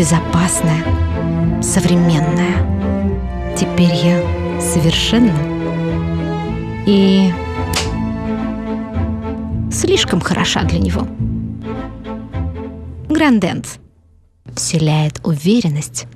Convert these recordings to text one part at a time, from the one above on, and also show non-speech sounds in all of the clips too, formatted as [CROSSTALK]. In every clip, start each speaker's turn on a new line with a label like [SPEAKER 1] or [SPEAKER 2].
[SPEAKER 1] безопасная, современная. Теперь я совершенна и слишком хороша для него. Гранденс вселяет уверенность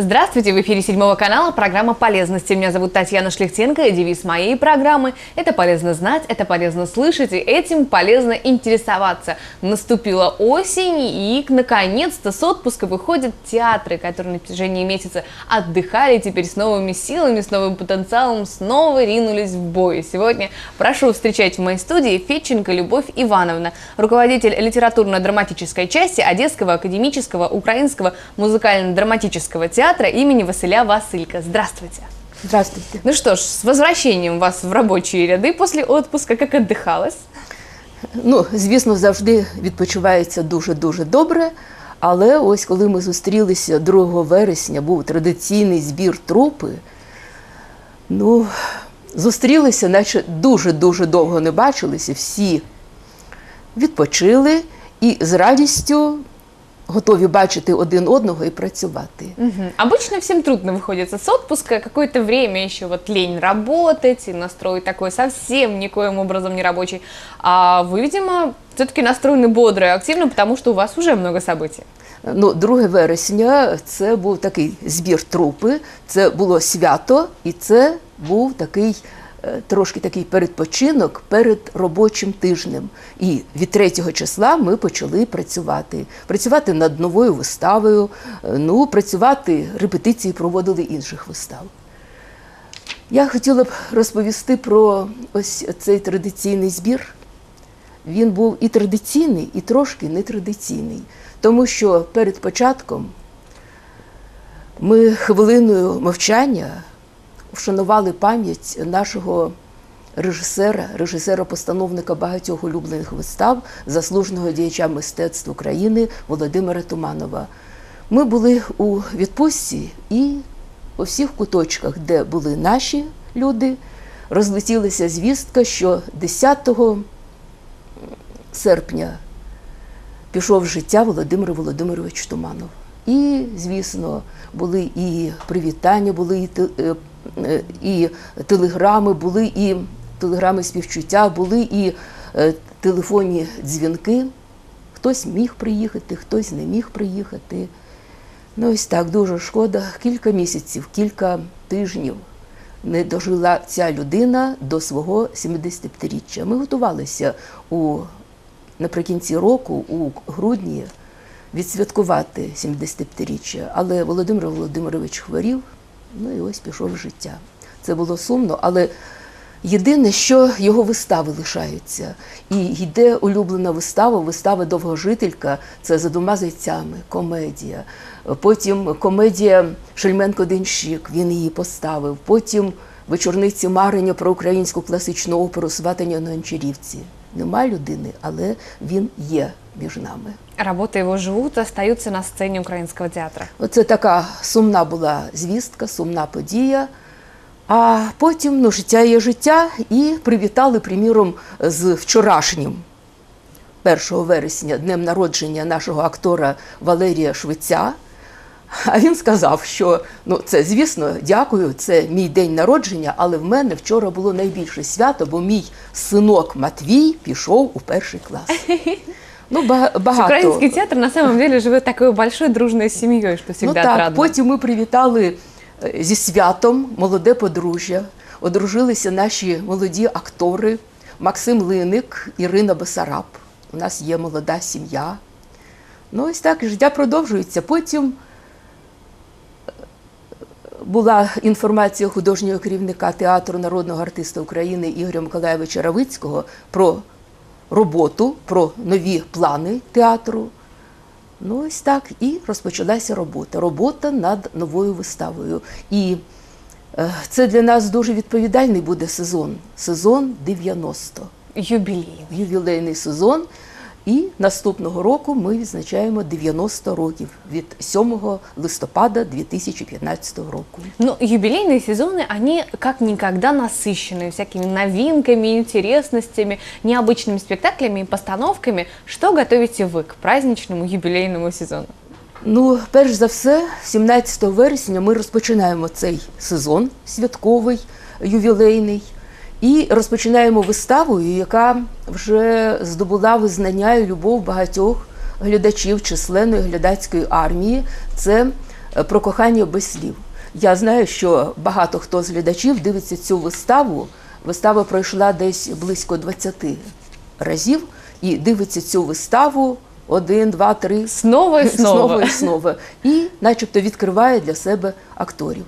[SPEAKER 2] Здравствуйте, в эфире седьмого канала программа «Полезности». Меня зовут Татьяна Шлихтенко, и девиз моей программы – это полезно знать, это полезно слышать, и этим полезно интересоваться. Наступила осень, и наконец-то с отпуска выходят театры, которые на протяжении месяца отдыхали, теперь с новыми силами, с новым потенциалом снова ринулись в бой. Сегодня прошу встречать в моей студии Фетченко Любовь Ивановна, руководитель литературно-драматической части Одесского академического украинского музыкально-драматического театра имени Василя Василька. Здравствуйте.
[SPEAKER 3] Здравствуйте.
[SPEAKER 2] Ну что ж, с возвращением вас в робочі ряди після отпуска, як отдыхалось?
[SPEAKER 3] Ну, звісно, завжди відпочивається дуже-дуже добре. Але ось коли ми зустрілися 2 вересня, був традиційний збір трупи. Ну, зустрілися, наче дуже-дуже довго не бачилися, всі відпочили і з радістю готові бачити один одного і працювати.
[SPEAKER 2] Мгм. Обычно всем трудно выходится с отпуска, какое-то время еще вот лень работать, и настрой такой совсем никоим образом не рабочий. А вы, видимо, все-таки настроены бодро и активно, потому что у вас уже много событий.
[SPEAKER 3] Ну, 2 вересня це був такий збір трупи, це було свято, і це був такий е, трошки такий передпочинок перед робочим тижнем. І від 3 числа ми почали працювати. Працювати над новою виставою, е, ну, працювати, репетиції проводили інших вистав. Я хотіла б розповісти про ось цей традиційний збір. Він був і традиційний, і трошки нетрадиційний, тому що перед початком ми хвилиною мовчання вшанували пам'ять нашого режисера, режисера-постановника багатьох улюблених вистав, заслуженого діяча мистецтв України Володимира Туманова. Ми були у відпустці і у всіх куточках, де були наші люди, розлетілася звістка, що 10 серпня пішов життя Володимир Володимирович Туманов. І, звісно, були і привітання, були і, е, і телеграми, були і телеграми співчуття, були і е, телефонні дзвінки. Хтось міг приїхати, хтось не міг приїхати. Ну, ось так, дуже шкода. Кілька місяців, кілька тижнів не дожила ця людина до свого 75-річчя. Ми готувалися у, наприкінці року, у грудні, відсвяткувати 75-річчя. Але Володимир Володимирович хворів, ну і ось пішов життя. Це було сумно, але єдине, що його вистави лишаються. І йде улюблена вистава, вистава Довгожителька, це за двома зайцями, комедія. Потім комедія Шельменко Денщик, він її поставив. Потім вечорниці Мариня про українську класичну оперу Сватання на Гончарівці. Нема людини, але він є між нами.
[SPEAKER 2] Работы его живут, остаются на сцене украинского театра.
[SPEAKER 3] Оце така сумна була звістка, сумна подія. А потім ну, життя є життя, і привітали, приміром, з вчорашнім, 1 вересня, днем народження нашого актора Валерія Швеця. А він сказав, що ну це, звісно, дякую, це мій день народження, але в мене вчора було найбільше свято, бо мій синок Матвій пішов у перший клас. [LAUGHS] Ну, багато.
[SPEAKER 2] Украинский театр на самом деле живет такой большой дружной семьей, что всегда
[SPEAKER 3] ну, так,
[SPEAKER 2] отрадно.
[SPEAKER 3] Потім ми привітали е, зі святом молоде подружжя. Одружилися наші молоді актори Максим Линик, Ірина Бесараб. У нас є молода сім'я. Ну, ось так життя продовжується. Потім е, була інформація художнього керівника театру народного артиста України Ігоря Миколаєвича Равицького про роботу, про нові плани театру. Ну, ось так і розпочалася робота. Робота над новою виставою. І е, це для нас дуже відповідальний буде сезон. Сезон 90.
[SPEAKER 2] Юбилей.
[SPEAKER 3] Ювілейний сезон. І наступного року ми відзначаємо 90 років від 7 листопада 2015 року.
[SPEAKER 2] Ну, юбилейные сезоны, они как никогда насыщены всякими новинками, интересностями, необычными спектаклями и постановками. Что готовите вы к праздничному юбилейному сезону?
[SPEAKER 3] Ну, перш за все, 17 вересня ми розпочинаємо цей сезон святковий, ювілейний, і розпочинаємо виставою, яка вже здобула визнання і любов багатьох глядачів численної глядацької армії. Це е, про кохання без слів. Я знаю, що багато хто з глядачів дивиться цю виставу. Вистава пройшла десь близько 20 разів і дивиться цю виставу один, два, три
[SPEAKER 2] Снова и снова.
[SPEAKER 3] Знову і знову. І начебто відкриває для себе акторів.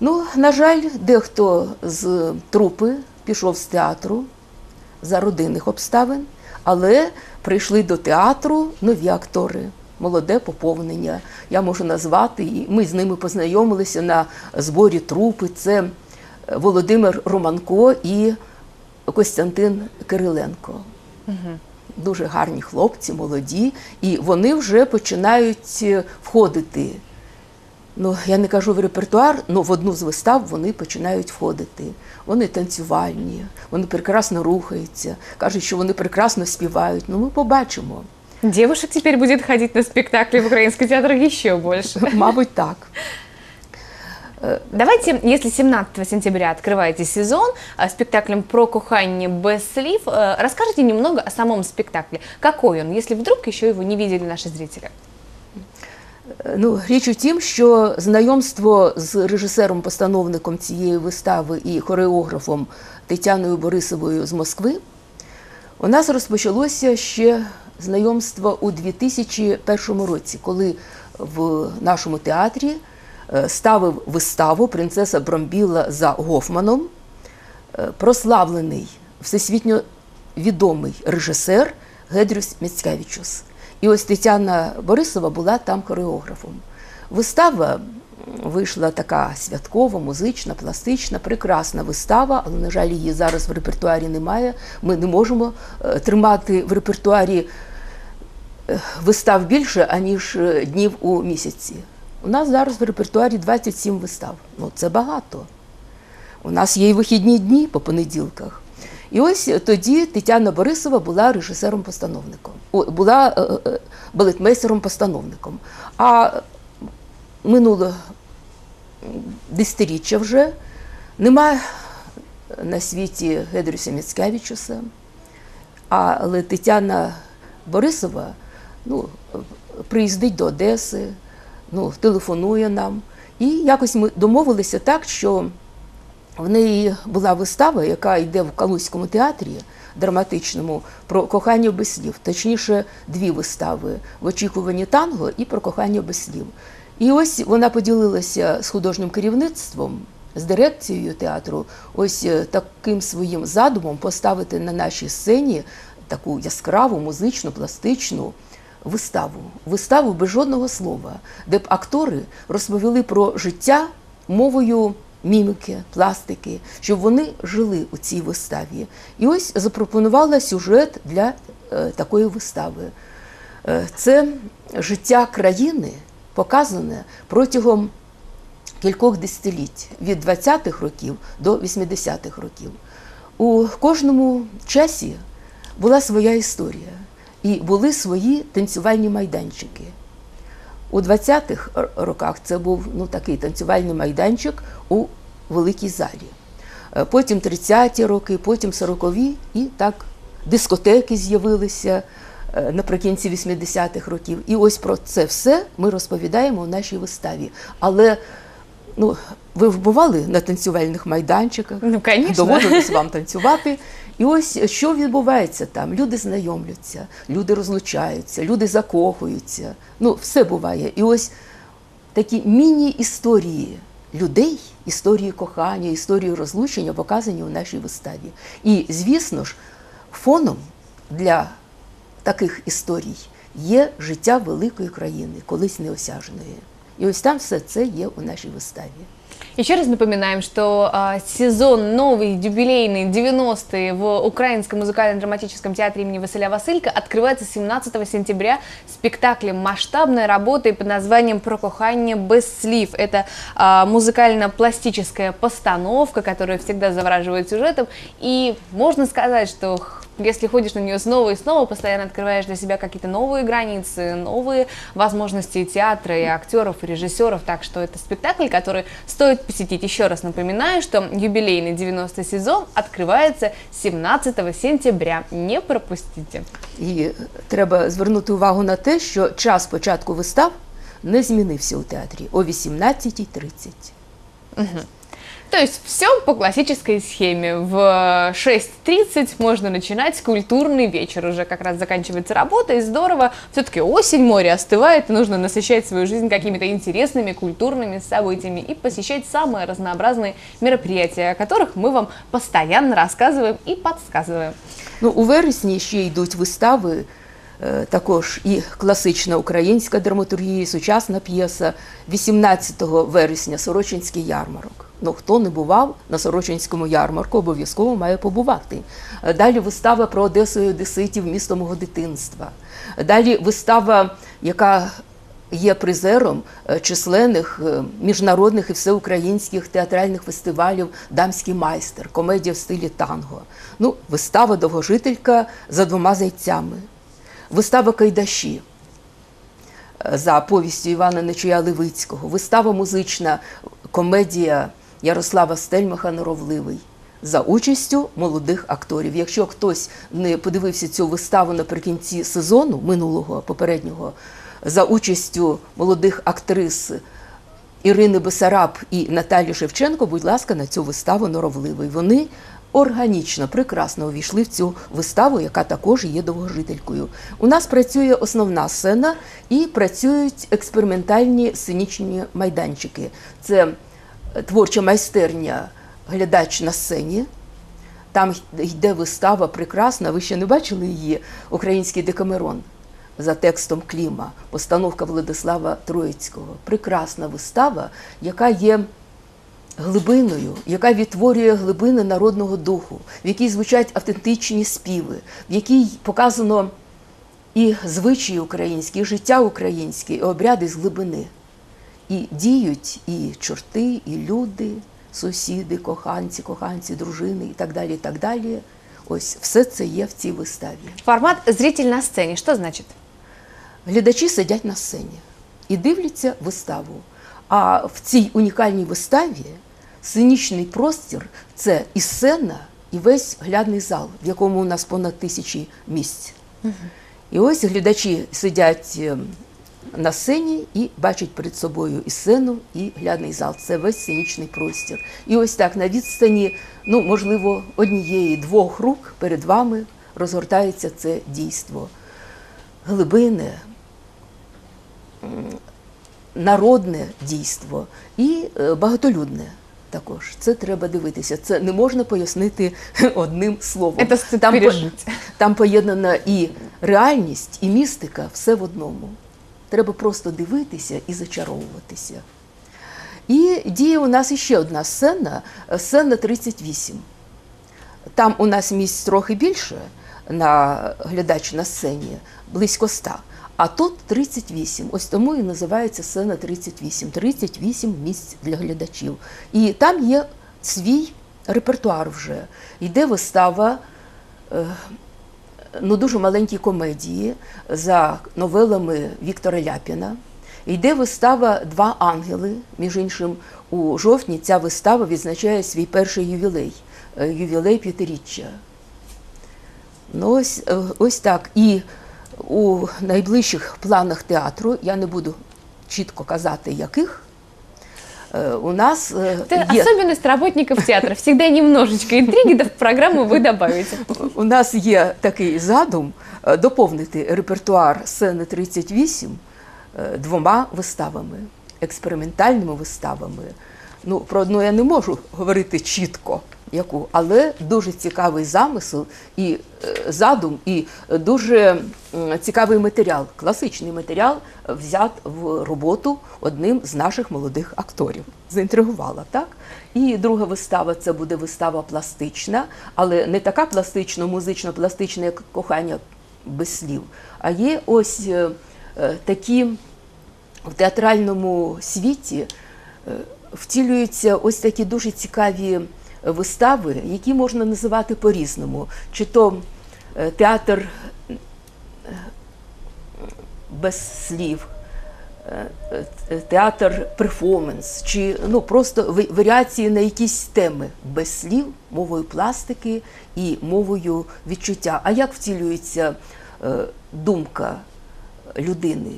[SPEAKER 3] Ну, на жаль, дехто з трупи пішов з театру за родинних обставин, але прийшли до театру нові актори. Молоде поповнення, я можу назвати, і ми з ними познайомилися на зборі трупи. Це Володимир Романко і Костянтин Кириленко дуже гарні хлопці, молоді, і вони вже починають е, входити. Ну, я не кажу в репертуар, але в одну з вистав вони починають входити. Вони танцювальні, вони прекрасно рухаються, кажуть, що вони прекрасно співають. Ну, ми побачимо.
[SPEAKER 2] Девушек теперь будет ходить на спектакли в Украинский театр еще больше. [LAUGHS]
[SPEAKER 3] Мабуть, так.
[SPEAKER 2] Давайте, если 17 сентября открываете сезон спектаклем про кухание без слив, э, расскажите немного о самом спектакле. Какой он, если вдруг еще его не видели наши зрители?
[SPEAKER 3] Ну, річ у тім, що знайомство з режисером-постановником цієї вистави і хореографом Тетяною Борисовою з Москви у нас розпочалося ще знайомство у 2001 році, коли в нашому театрі е, ставив виставу Принцеса Бромбіла за Гофманом е, прославлений всесвітньо відомий режисер Гедрюс Міцкевичус. І ось Тетяна Борисова була там хореографом. Вистава вийшла така святкова, музична, пластична, прекрасна вистава, але, на жаль, її зараз в репертуарі немає. Ми не можемо е, тримати в репертуарі е, вистав більше, аніж е, днів у місяці. У нас зараз в репертуарі 27 вистав. Ну, це багато. У нас є і вихідні дні по понеділках. І ось тоді Тетяна Борисова була режисером-постановником, була е, е, балетмейстером-постановником. А минуло десятиріччя вже немає на світі Гедрюся Міцкевичуса, але Тетяна Борисова ну, приїздить до Одеси, ну, телефонує нам. І якось ми домовилися так, що в неї була вистава, яка йде в Калузькому театрі драматичному про кохання без слів. Точніше, дві вистави в очікуванні танго і про кохання без слів. І ось вона поділилася з художнім керівництвом, з дирекцією театру, ось е, таким своїм задумом поставити на нашій сцені таку яскраву, музичну, пластичну виставу. Виставу без жодного слова, де б актори розповіли про життя мовою міміки, пластики, щоб вони жили у цій виставі. І ось запропонувала сюжет для е, такої вистави. Е, це життя країни показане протягом кількох десятиліть від 20-х років до 80-х років. У кожному часі була своя історія і були свої танцювальні майданчики. У 20-х роках це був ну, такий танцювальний майданчик у великій залі. Е, Потім 30-ті роки, потім 40-ві, і так дискотеки з'явилися е, наприкінці 80-х років. І ось про це все ми розповідаємо у нашій виставі. Але ну, ви бували на танцювальних майданчиках,
[SPEAKER 2] Ну,
[SPEAKER 3] доводилось вам танцювати. І ось що відбувається там? Люди знайомляться, люди розлучаються, люди закохуються. Ну, все буває. І ось такі міні-історії людей, історії кохання, історії розлучення показані у нашій виставі. І, звісно ж, фоном для таких історій є життя великої країни, колись неосяжної. І ось там все це є у нашій виставі.
[SPEAKER 2] Еще раз напоминаем, что а, сезон новый, юбилейный, 90-е в Украинском музыкально-драматическом театре имени Василия Василька открывается 17 сентября спектаклем масштабной работы под названием «Про кохання без слив». Это а, музыкально-пластическая постановка, которая всегда завораживает сюжетом. И можно сказать, что если ходишь на нее снова и снова, постоянно открываешь для себя какие-то новые границы, новые возможности театра и актеров, и режиссеров. Так что это спектакль, который стоит посетить. Еще раз напоминаю, что юбилейный 90 сезон открывается 17 сентября. Не пропустите.
[SPEAKER 3] І треба звернути увагу на те, що час початку вистав не змінився у театрі о 18.30.
[SPEAKER 2] То есть все по классической схеме. В 6.30 можно начинать культурный вечер. Уже как раз заканчивается работа, и здорово. Все-таки осень, море остывает, и нужно насыщать свою жизнь какими-то интересными культурными событиями и посещать самые разнообразные мероприятия, о которых мы вам постоянно рассказываем и подсказываем.
[SPEAKER 3] Ну, у вересні ще йдуть вистави, е, також і класична українська драматургія, і сучасна п'єса. 18 вересня Сорочинський ярмарок. Ну, хто не бував на Сорочинському ярмарку, обов'язково має побувати. Далі вистава про Одесу і Одеситів, місто мого дитинства. Далі вистава, яка є призером е, численних е, міжнародних і всеукраїнських театральних фестивалів Дамський майстер, комедія в стилі танго. Ну, вистава довгожителька за двома зайцями, вистава Кайдаші е, за повістю Івана Нечуя Левицького, вистава музична комедія Ярослава Стельмаха Норовливий. За участю молодих акторів. Якщо хтось не подивився цю виставу наприкінці сезону минулого попереднього, за участю молодих актрис Ірини Бесараб і Наталі Шевченко, будь ласка, на цю виставу норовливий. Вони органічно, прекрасно увійшли в цю виставу, яка також є довгожителькою. У нас працює основна сцена і працюють експериментальні сценічні майданчики. Це творча майстерня глядач на сцені. Там йде вистава прекрасна. Ви ще не бачили її Український декамерон за текстом Кліма, постановка Владислава Троїцького. Прекрасна вистава, яка є глибиною, яка відтворює глибини народного духу, в якій звучать автентичні співи, в якій показано і звичаї українські, і життя українське, і обряди з глибини. І діють і чорти, і люди, сусіди, коханці, коханці, дружини і так далі. і так далі. Ось все це є в цій виставі.
[SPEAKER 2] Формат «Зритель на сцене» что значит?
[SPEAKER 3] Глядачі сидять на сцені і дивляться виставу. А в цій унікальній виставі сценічний простір це і сцена, і весь глядний зал, в якому у нас понад тисячі місць. І ось глядачі сидять е, на сцені і бачать перед собою і сцену, і глядний зал. Це весь сценічний простір. І ось так на відстані, ну можливо, однієї двох рук перед вами розгортається це дійство. Глибине, народне дійство і е, багатолюдне. Також це треба дивитися. Це не можна пояснити [LAUGHS] одним словом.
[SPEAKER 2] Це
[SPEAKER 3] там, по- там поєднана і реальність, і містика все в одному. Треба просто дивитися і зачаровуватися. І діє у нас іще одна сцена, е, сцена 38. Там у нас місць трохи більше на глядач на сцені, близько 100. А тут 38. Ось тому і називається сцена 38. 38 місць для глядачів. І там є свій репертуар вже. Йде вистава е, ну, дуже маленькі комедії за новелами Віктора Ляпіна. Йде вистава Два ангели. Між іншим, у жовтні ця вистава відзначає свій перший ювілей, е, ювілей п'ятиріччя. Ну, ось, е, ось так. І у найближчих планах театру, я не буду чітко казати, яких, у нас е,
[SPEAKER 2] Это
[SPEAKER 3] есть...
[SPEAKER 2] особенность работников театра. Всегда немножечко интриги да в программу вы добавите. [LAUGHS]
[SPEAKER 3] У нас є такий задум е, доповнити репертуар сцени 38 е, двома виставами, експериментальними виставами. Ну, про одну я не можу говорити чітко, яку, але дуже цікавий замисел і е, задум, і дуже цікавий матеріал, класичний матеріал е, взят в роботу одним з наших молодих акторів. Заінтригувала, так? І друга вистава це буде вистава пластична, але не така пластично, музично пластична, як кохання без слів. А є ось е, такі в театральному світі втілюються ось такі дуже цікаві вистави, які можна називати по-різному. Чи то е, театр е, без слів, е, театр перформанс, чи ну, просто варіації на якісь теми без слів, мовою пластики і мовою відчуття. А як втілюється думка людини?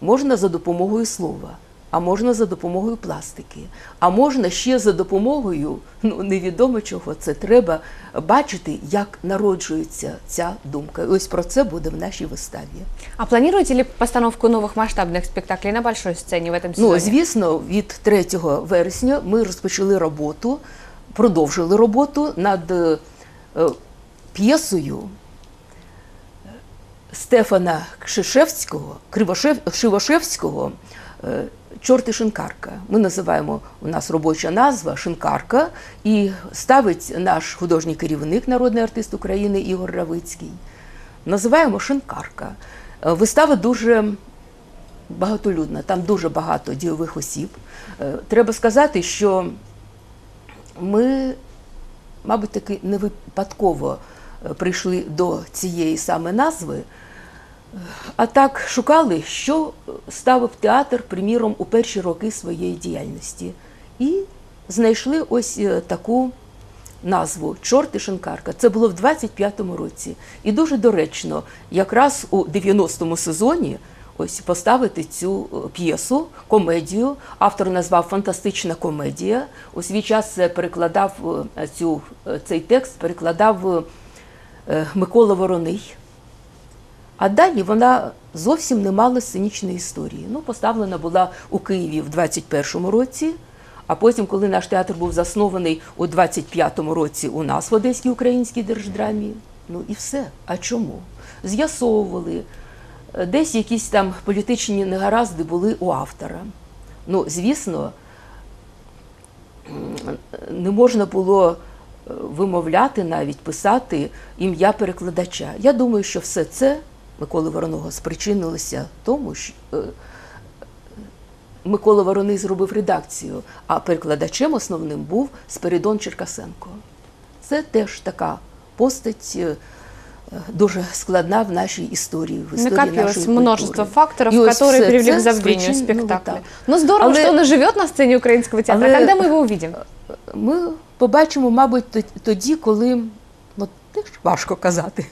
[SPEAKER 3] Можна за допомогою слова, а можна за допомогою пластики, а можна ще за допомогою, ну невідомо чого це треба бачити, як народжується ця думка. І ось про це буде в нашій виставі.
[SPEAKER 2] А планируете ли постановку новых масштабных спектаклей на большой сцене в этом сезоне?
[SPEAKER 3] Ну, звісно, від 3 вересня ми розпочали роботу, продовжили роботу над е, п'єсою Стефана Кшишевського, Кривошев, Шивошевського е, Чорт і шинкарка. Ми називаємо у нас робоча назва Шинкарка, і ставить наш художній керівник, народний артист України Ігор Равицький. Називаємо Шинкарка. Е, Вистава дуже багатолюдна, там дуже багато дійових осіб. Е, Треба сказати, що ми, мабуть, таки не випадково прийшли до цієї саме назви, а так шукали, що ставив театр, приміром, у перші роки своєї діяльності. І знайшли ось е, таку назву Чорт і Шинкарка. Це було в 25-му році. І дуже доречно, якраз у 90-му сезоні ось поставити цю е, п'єсу, комедію. Автор назвав Фантастична комедія. У свій час перекладав е, цю, цей текст, перекладав Микола Вороний. А далі вона зовсім не мала сценічної історії. Ну, поставлена була у Києві в 21-му році, а потім, коли наш театр був заснований у 25-му році у нас в Одеській українській держдрамі, ну і все. А чому? З'ясовували, десь якісь там політичні негаразди були у автора. Ну, звісно, не можна було е, вимовляти, навіть писати ім'я перекладача. Я думаю, що все це Миколи Вороного спричинилося тому, що е, Микола Вороний зробив редакцію, а перекладачем основним був Спиридон Черкасенко. Це теж така постать. е, Дуже складна в нашій історії. В історії
[SPEAKER 2] Накопилось
[SPEAKER 3] нашої
[SPEAKER 2] множество
[SPEAKER 3] культури.
[SPEAKER 2] факторов,
[SPEAKER 3] І ось
[SPEAKER 2] которые привели к забвению
[SPEAKER 3] спричин- ну,
[SPEAKER 2] Ну, здорово,
[SPEAKER 3] Але-
[SPEAKER 2] что он и живет на сцене украинского театра.
[SPEAKER 3] Але-
[SPEAKER 2] Когда мы его увидим?
[SPEAKER 3] Ми побачимо, мабуть, тоді, коли ну теж важко казати.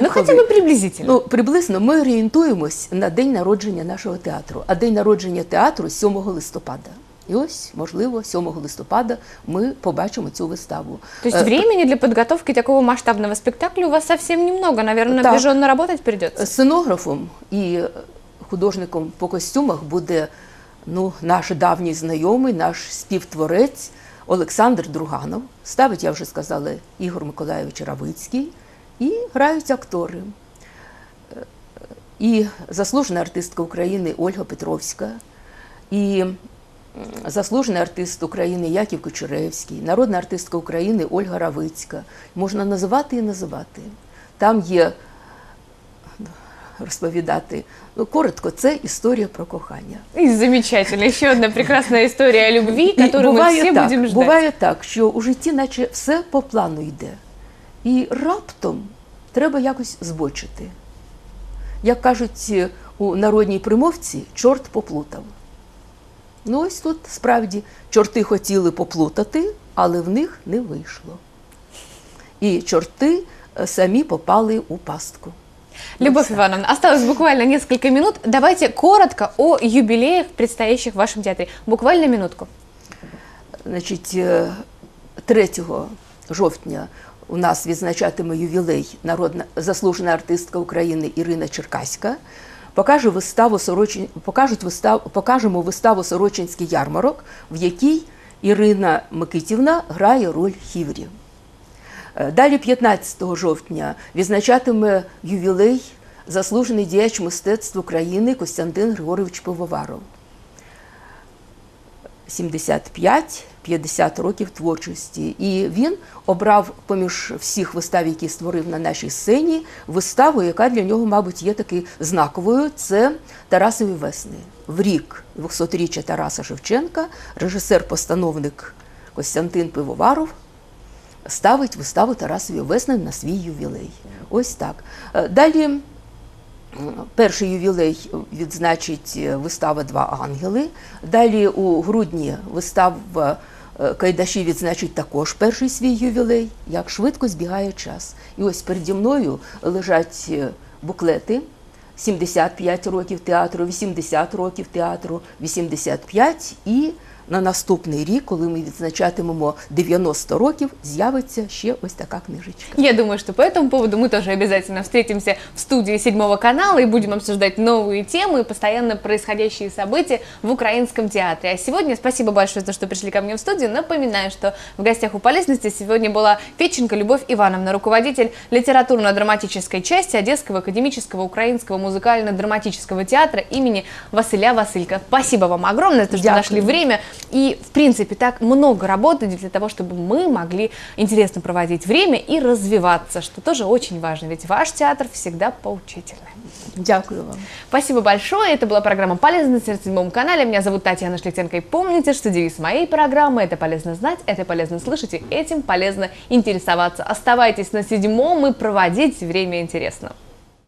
[SPEAKER 2] Ну,
[SPEAKER 3] Коли?
[SPEAKER 2] хотя приблизительно.
[SPEAKER 3] Ну, приблизно ми орієнтуємось на день народження нашого театру. А день народження театру 7 листопада. І ось, можливо, 7 листопада ми побачимо цю виставу.
[SPEAKER 2] То есть
[SPEAKER 3] Е,
[SPEAKER 2] времени для подготовки такого масштабного спектакля у вас совсем немного. Наверное, напряженно работать придется.
[SPEAKER 3] Сценографом і художником по костюмах буде ну, наш давній знайомий, наш співтворець Олександр Друганов. Ставить, я вже сказала, Ігор Миколайович Равицький. І грають актори. І заслужена артистка України Ольга Петровська, і заслужений артист України Яків Кочеревський, народна артистка України Ольга Равицька. Можна називати і називати. Там є розповідати. Ну, коротко, це історія про кохання.
[SPEAKER 2] И замечательно. Еще одна прекрасная история о любви,
[SPEAKER 3] І
[SPEAKER 2] которую мы
[SPEAKER 3] буває
[SPEAKER 2] все
[SPEAKER 3] так,
[SPEAKER 2] будем ждать.
[SPEAKER 3] буває так, що у житті наче все по плану йде. І раптом треба якось збочити. Як кажуть у народній примовці, чорт поплутав. Ну ось тут справді чорти хотіли поплутати, але в них не вийшло. І чорти е, самі попали у пастку.
[SPEAKER 2] Любовь Ивановна, осталось буквально несколько минут. Давайте коротко о юбилеях, предстоящих в вашем театре. Буквально минутку.
[SPEAKER 3] Значить, е, 3 жовтня у нас відзначатиме ювілей народна заслужена артистка України Ірина Черкаська. Покаже виставу Сорочин... покажуть вистав... покажемо виставу Сорочинський ярмарок, в якій Ірина Микитівна грає роль Хіврі. Е, Далі 15 жовтня відзначатиме ювілей заслужений діяч мистецтв України Костянтин Григорович Пивоваров. 75-50 років творчості. І він обрав поміж всіх вистав, які створив на нашій сцені, виставу, яка для нього, мабуть, є таки знаковою. Це Тарасові весни. В рік 200-річчя Тараса Шевченка, режисер-постановник Костянтин Пивоваров ставить виставу Тарасові весни на свій ювілей. Ось так. Е, Далі. Перший ювілей відзначить е, вистава Два ангели. Далі у грудні вистава е, Кайдаші відзначить також перший свій ювілей. Як швидко збігає час. І ось переді мною лежать е, буклети. 75 років театру, 80 років театру, 85 і на наступний рік, коли ми відзначатимемо 90 років, з'явиться ще ось така книжечка.
[SPEAKER 2] Я думаю, что по этому поводу мы тоже обязательно встретимся в студии седьмого канала и будем обсуждать новые темы и постоянно происходящие события в украинском театре. А сегодня спасибо большое за то, что пришли ко мне в студию. Напоминаю, что в гостях у полезности сегодня была Федченко Любовь Ивановна, руководитель литературно-драматической части Одесского академического украинского музыкально-драматического театра имени Василя Василька. Спасибо вам огромное, за то, что
[SPEAKER 3] Дякую.
[SPEAKER 2] нашли время. и, в принципе, так много работы для того, чтобы мы могли интересно проводить время и развиваться, что тоже очень важно, ведь ваш театр всегда поучительный.
[SPEAKER 3] Дякую вам.
[SPEAKER 2] Спасибо большое. Это была программа «Полезность» на седьмом канале. Меня зовут Татьяна Шлихтенко. И помните, что девиз моей программы – это полезно знать, это полезно слышать, и этим полезно интересоваться. Оставайтесь на седьмом и проводите время интересно.